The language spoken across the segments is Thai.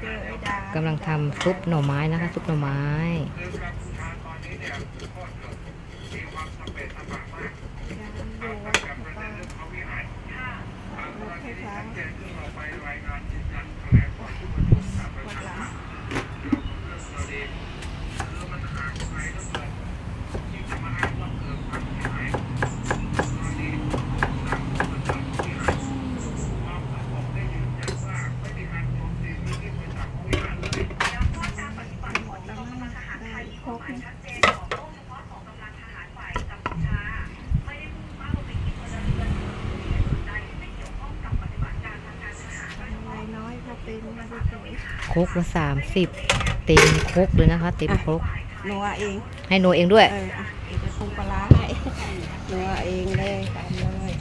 เจอไอ้ดากำลังทำซุปหน่อไม้นะคะ ซุปหน่อไม้ดูว่าป้ารถไฟฟ้าวันหลัง ครกนะอะไรน้อยก็เป็นมาดูสวย ครกละสามสิบเต็มครกเลยนะคะ เต็มครกนัวเอง ให้โนเองด้วย เอออะเดี๋ยวจะปรุงปลาร้าให้นัวเองเลยตามเลย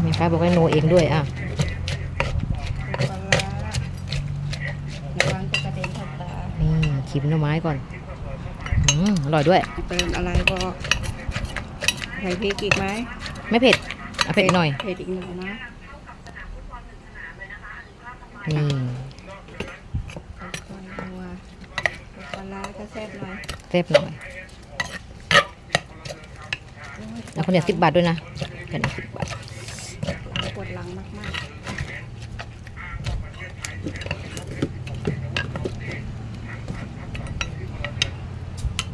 แม่ค้าบอกให้โนเองด้วยอะปรุงปลาร้าระวังจะกระเด็นเข้าตานี่ชิมหน่อไม้ก่อนอืมอร่อยด้วย เติมอะไรบอกใส่พริกอีกไหมไม่เผ็ดเอาเผ็ดหน่อยเผ็ดอีกหน่อยนะนี่คนนัวปลาร้าก็ แซ่บหน่อยเซฟหน่อยแล้วคนเดียวสิบบาทด้วยนะแค่นี้สิบบาทปวดหลังมาก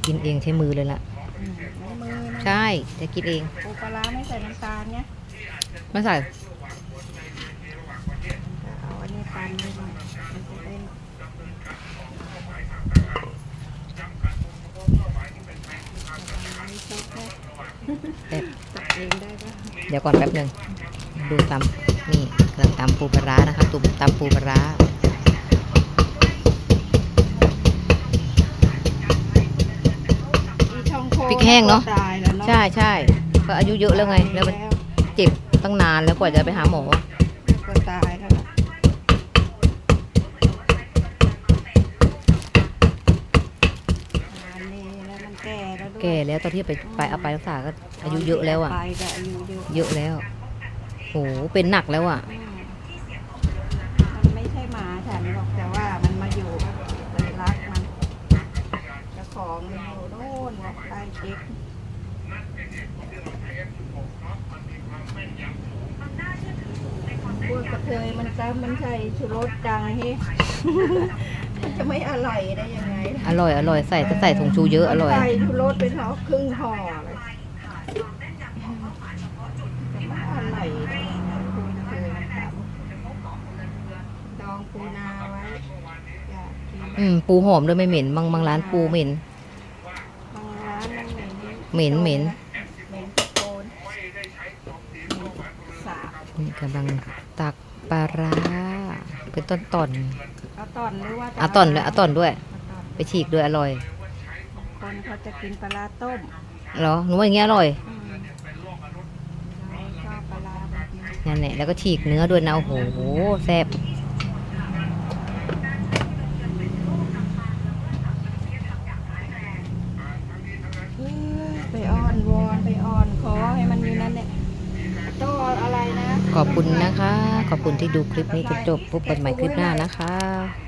กินเองใช้มือเลยล่ะๆอืมในมือนะใช่ จะกินเอง ปูปลาร้าไม่ใส่น้ำตาลเนี่ย ไม่ใส่ เอาอันนี้ตามนิดหน่อยมันจะได้ ไม่ชอบแค่เอ๊ะ ตัดเองได้ปะเดี๋ยวก่อนแป๊บหนึ่งดูตำนี่กำลังตำปูปลาร้านะคะตุ่มตำปูปลาร้าอีช่องโคพริกแห้งเนาะตายแล้วเนาะใช่ใช่ก็อายุเยอะแล้วไง แล้วมันเจ็บตั้งนานแล้วกว่าจะไปหาหมอ ก็ตายแล้วล่ะอันนี้แล้วมัน แก่แล้วด้วยแก่แล้วตอนที่ไปไปเอาไปรักษาก็อายุเยอะแล้วอะ ไปก็อายุเยอะเยอะแล้วโหเป็นหนักแล้วอะอืมมันไม่ใช่หมาฉันหรอกแต่ว่ามันมาอยู่เลยรักมันเจ้าของมันอยู่โน่นใต้เจ๊กพวกกระเทยมันจ้ามันใส่ชูรสจังเฮ้มัน จะไม่อร่อยได้ยังไงอร่อยอร่อยใส่ก็ใส่ผงชูเยอะอร่อยใส่ชูรสเป็นห่อครึ่งห่อเลยจะไม่อร่อยได้ยังไงพวกกระเทยมันทำดองปูนาไว้อยากกินอืมปูหอมด้วยไม่เหม็นบางบางร้านปูเหม็น บางร้านมันเหม็นเหม็น เหม็นเหม็นตะโกนสาบนี่กำลังตักปลาร้า เป็นต้นตอนเอาตอนหรือว่าจะๆเอาตอนด้วยเอาตอนด้วย เอาตอนไปฉีกด้วยอร่อยคนเขาจะกินปลาร้าต้มเหรอหนูว่าอย่างเงี้ยอร่อยอืมเราชอบปลาร้าแบบนี้นั่นแหละแล้วก็ฉีกเนื้อด้วยนะโอ้โหแซ่บ เอ้ยไปอ้อนวอนไปอ้อนขอให้มันอยู่นั่นเนี่ยต้องอะไรนะ ขอบคุณนะคะ ขอบคุณที่ดูคลิปนี้จนจบพบกันใหม่คลิปหน้านะคะ